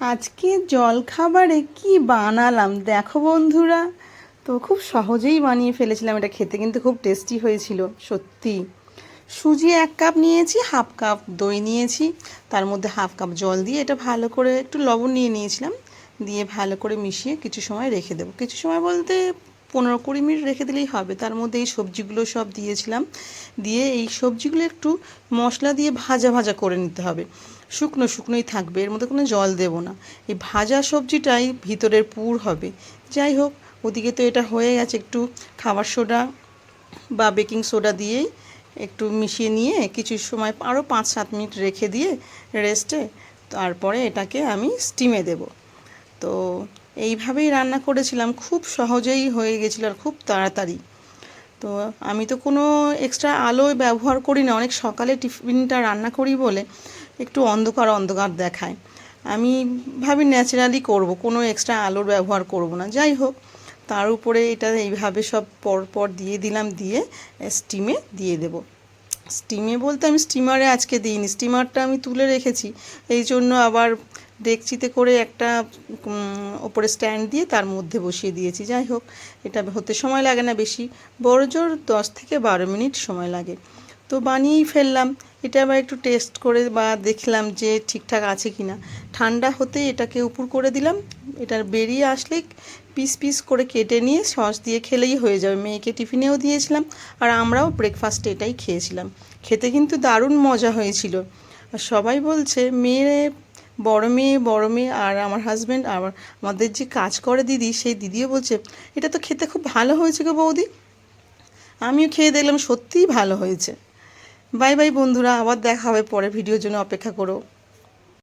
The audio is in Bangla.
আজকে জলখাবারে কি বানালাম? দেখো বন্ধুরা। তো খুব সহজেই বানিয়ে ফেলেছিলাম এটা খেতে, কিন্তু খুব টেস্টি হয়েছিল, সত্যি। সুজি এক কাপ নিয়েছি, হাফ কাপ দই নিয়েছি, তার মধ্যে হাফ কাপ জল দিয়ে এটা ভালো করে একটু লবণ নিয়ে নিয়েছিলাম, দিয়ে ভালো করে মিশিয়ে কিছু সময় রেখে দেবো। কিছু সময় বলতে পনেরো কুড়ি মিনিট রেখে দিলেই হবে। তার মধ্যে এই সবজিগুলো সব দিয়েছিলাম। দিয়ে এই সবজিগুলো একটু মশলা দিয়ে ভাজা ভাজা করে নিতে হবে। শুকনো শুকনোই থাকবে, এর মধ্যে কোনো জল দেব না। এই ভাজা সবজিটাই ভিতরের পুর হবে। যাই হোক, ওদিকে তো এটা হয়ে গেছে একটু খাবার সোডা বা বেকিং সোডা দিয়েই একটু মিশিয়ে নিয়ে কিছু সময় আরও পাঁচ সাত মিনিট রেখে দিয়ে রেস্টে তারপরে এটাকে আমি স্টিমে দেব। তো এইভাবেই রান্না করেছিলাম। খুব সহজেই হয়ে গেছিল আর খুব তাড়াতাড়ি। তো আমি তো কোনো এক্সট্রা আলো ব্যবহার করি না। অনেক সকালে টিফিনটা রান্না করি বলে একটু অন্ধকার অন্ধকার দেখায়। আমি ভাবি ন্যাচারালি করব, কোনো এক্সট্রা আলোর ব্যবহার করব না। যাই হোক, তার উপরে এটা এইভাবে সব পর পর দিয়ে দিলাম, দিয়ে স্টিমে দিয়ে দেব। স্টিমে বলতে আমি স্টিমারে আজকে দিইনি। স্টিমারটা আমি তুলে রেখেছি। এই জন্য আবার ডেকচিতে করে একটা ওপরে স্ট্যান্ড দিয়ে তার মধ্যে বসিয়ে দিয়েছি। যাই হোক, এটা হতে সময় লাগে না বেশি। বড় জোর দশ থেকে বারো মিনিট সময় লাগে। তো বানিয়েই ফেললাম। এটা আবার একটু টেস্ট করে বা দেখলাম যে ঠিকঠাক আছে কি না ঠান্ডা হতে এটাকে উপর করে দিলাম। এটা বেরিয়ে আসলে পিস পিস করে কেটে নিয়ে সস দিয়ে খেলেই হয়ে যাবে। মেয়েকে টিফিনেও দিয়েছিলাম আর আমরাও ব্রেকফাস্টে এটাই খেয়েছিলাম। খেতে কিন্তু দারুণ মজা হয়েছিল। আর সবাই বলছে, মেয়ে বড় মেয়ে বড় মেয়ে, আর আমার হাজব্যান্ড আর আমাদের যে কাজ করে দিদি, সেই দিদিও বলছে, এটা তো খেতে খুব ভালো হয়েছে গো বৌদি। আমিও খেয়ে দেখলাম সত্যিই ভালো হয়েছে। বাই বাই বন্ধুরা, আবার দেখা হবে পরে ভিডিওর জন্য, অপেক্ষা করো।